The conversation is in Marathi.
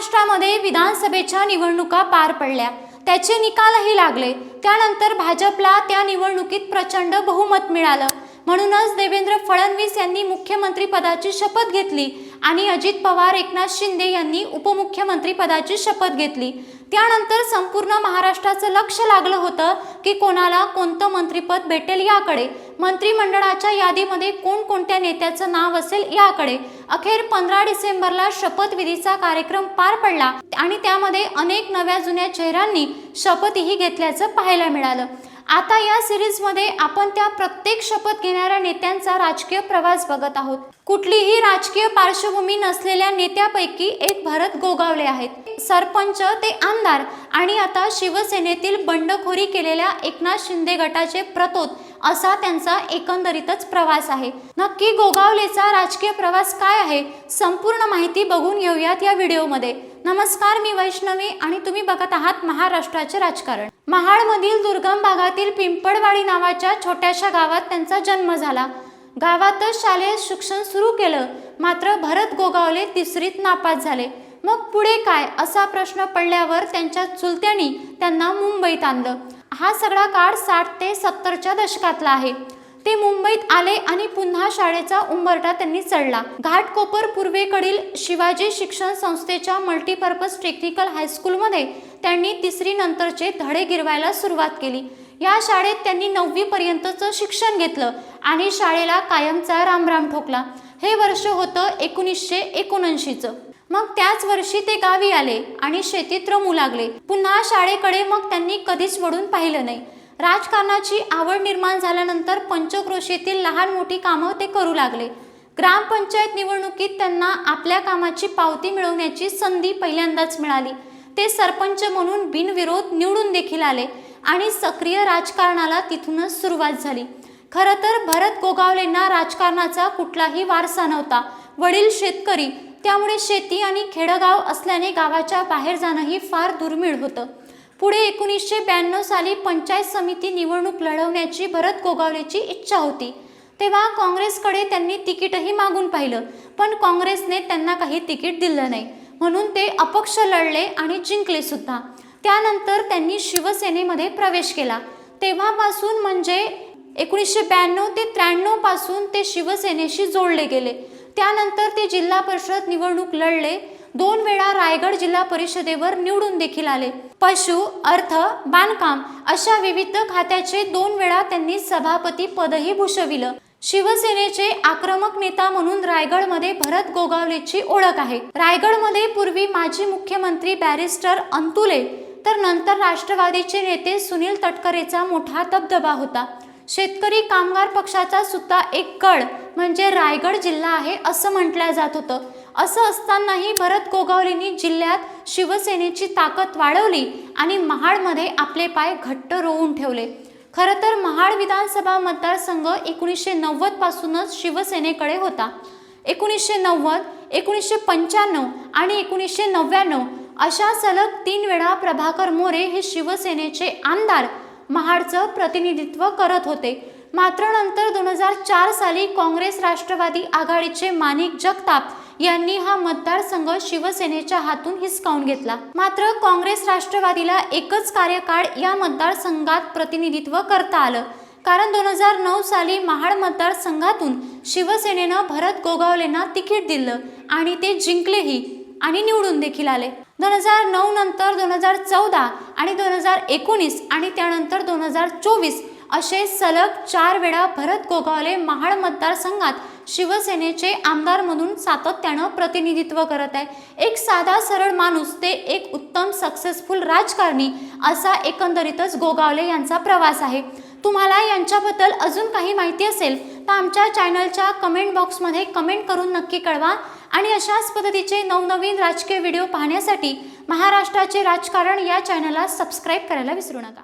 महाराष्ट्रामध्ये विधानसभेच्या निवडणुका पार पडल्या. त्याचे निकालही लागले. त्यानंतर भाजपला त्या निवडणुकीत प्रचंड बहुमत मिळालं. म्हणूनच देवेंद्र फडणवीस यांनी मुख्यमंत्री पदाची शपथ घेतली. आणि अजित पवार एकनाथ शिंदे यांनी उपमुख्यमंत्रीपदाची शपथ घेतली. त्यानंतर संपूर्ण महाराष्ट्राचं लक्ष लागलं होतं की कोणाला कोणतं मंत्रिपद भेटेल याकडे. मंत्रिमंडळाच्या यादीमध्ये कोणकोणत्या नेत्याचं नाव असेल याकडे. अखेर पंधरा डिसेंबरला शपथविधीचा कार्यक्रम पार पडला आणि त्यामध्ये अनेक नव्या जुन्या चेहऱ्यांनी शपथही घेतल्याचं पाहायला मिळालं. आता या सिरीजमध्ये आपण त्या प्रत्येक शपथ घेणाऱ्या नेत्यांचा राजकीय प्रवास बघत आहोत. कुठलीही राजकीय पार्श्वभूमी नसलेल्या नेत्यापैकी एक भरत गोगावले आहेत. सरपंच ते आमदार आणि आता शिवसेनेतील बंडखोरी केलेल्या एकनाथ शिंदे गटाचे प्रतोद असा त्यांचा एकंदरीतच प्रवास आहे. नक्की गोगावलेचा राजकीय प्रवास काय आहे? संपूर्ण माहिती बघून घेऊयात या व्हिडिओमध्ये. नमस्कार मी वैष्णवी आणि तुम्ही बघत आहात महाराष्ट्राचे राजकारण. महाडमधील दुर्गम भागातील पिंपळवाडी नावाच्या छोट्याशा गावात त्यांचा जन्म झाला. गावातच शालेय शिक्षण सुरू केलं. मात्र भरत गोगावले तिसरीत नापास झाले. मग पुढे काय? असा प्रश्न पडल्यावर त्यांच्या चुलत्यांनी त्यांना मुंबईत आणलं. हा सगळा काळ साठ ते सत्तरच्या दशकातला आहे. ते मुंबईत आले आणि पुन्हा शाळेचा उंबरठा त्यांनी चढला. घाटकोपर पूर्वेकडील शिवाजी शिक्षण संस्थेच्या मल्टीपर्पज टेक्निकल हायस्कूलमध्ये त्यांनी तिसरी नंतरचे धडे गिरवायला सुरुवात केली. या शाळेत त्यांनी नववीपर्यंतचं शिक्षण घेतलं आणि शाळेला कायमचा रामराम ठोकला. हे वर्ष होतं एकोणीसशे एकोणऐंशीचं. मग त्याच वर्षी ते गावी आले आणि शेतीत रमू लागले. पुन्हा शाळेकडे मग त्यांनी कधीच वळून पाहिलं नाही. राजकारणाची आवड निर्माण झाल्यानंतर पंचक्रोशीतील लहान मोठी कामं ते करू लागले. ग्रामपंचायत निवडणुकीत त्यांना आपल्या कामाची पावती मिळवण्याची संधी पहिल्यांदाच मिळाली. ते सरपंच म्हणून बिनविरोध निवडून देखील आले आणि सक्रिय राजकारणाला तिथूनच सुरुवात झाली. खरं तर भरत गोगावलेंना राजकारणाचा कुठलाही वारसा नव्हता. वडील शेतकरी त्यामुळे शेती आणि खेडगाव असल्याने गावाच्या बाहेर जाणंही फार दुर्मिळ होतं. पुढे एकोणीसशे ब्याण्णव साली पंचायत समिती निवडणूक लढवण्याची भरत गोगावलेची इच्छा होती. तेव्हा काँग्रेसकडे त्यांनी तिकीटही मागून पाहिलं पण काँग्रेसने त्यांना काही तिकीट दिलं नाही. म्हणून ते अपक्ष लढले आणि जिंकले सुद्धा. त्यानंतर त्यांनी शिवसेनेमध्ये प्रवेश केला. तेव्हापासून म्हणजे एकोणीसशे ब्याण्णव ते त्र्याण्णवपासून ते शिवसेनेशी जोडले गेले. त्यानंतर ते जिल्हा परिषद निवडणूक लढले. दोन वेळा रायगड जिल्हा परिषदेवर निवडून देखील आले. पशु अर्थ बांधकाम अशा विविध खात्याचे दोन वेळा त्यांनी सभापती पदही भूषविलं. शिवसेनेचे आक्रमक नेता म्हणून रायगडमध्ये भरत गोगावलेची ओळख आहे. रायगडमध्ये पूर्वी माजी मुख्यमंत्री बॅरिस्टर अंतुले तर नंतर राष्ट्रवादीचे नेते सुनील तटकरेचा मोठा दबदबा होता. शेतकरी कामगार पक्षाचा सुद्धा एक गड म्हणजे रायगड जिल्हा आहे असं म्हटलं जात होतं. असं असतानाही भरत गोगावलेंनी जिल्ह्यात शिवसेनेची ताकद वाढवली आणि महाडमध्ये आपले पाय घट्ट रोवून ठेवले. खरं तर महाड विधानसभा मतदारसंघ एकोणीसशे नव्वद पासूनच शिवसेनेकडे होता. एकोणीसशे नव्वद एकोणीसशे पंच्याण्णव आणि एकोणीसशे नव्याण्णव अशा सलग तीन वेळा प्रभाकर मोरे हे शिवसेनेचे आमदार महाडचं प्रतिनिधित्व करत होते. मात्र नंतर दोन हजार चार साली काँग्रेस राष्ट्रवादी आघाडीचे माणिक जगताप यांनी हा मतदारसंघ शिवसेनेच्या हातून हिसकावून घेतला. मात्र काँग्रेस राष्ट्रवादीला एकच कार्यकाळ या मतदारसंघात प्रतिनिधित्व करता आलं. कारण दोन हजार नऊ साली महाड मतदारसंघातून शिवसेनेनं भरत गोगावलेंना तिकीट दिलं आणि ते जिंकलेही आणि निवडून देखील आले. दोन हजार नऊ नंतर दोन हजार चौदा आणि दोन हजार एकोणीस आणि त्यानंतर दोन हजार चोवीस असे सलग चार वेळा भरत गोगावले महाड मतदारसंघात शिवसेनेचे आमदार म्हणून सातत्यानं प्रतिनिधित्व करत आहे. एक साधा सरळ माणूस ते एक उत्तम सक्सेसफुल राजकारणी असा एकंदरीतच गोगावले यांचा प्रवास आहे. तुम्हाला यांच्याबद्दल अजून काही माहिती असेल तर आमच्या चॅनलच्या कमेंट बॉक्समध्ये कमेंट करून नक्की कळवा. आणि अशाच पद्धतीचे नवनवीन राजकीय व्हिडिओ पाहण्यासाठी महाराष्ट्राचे राजकारण या चॅनलला सबस्क्राईब करायला विसरू नका.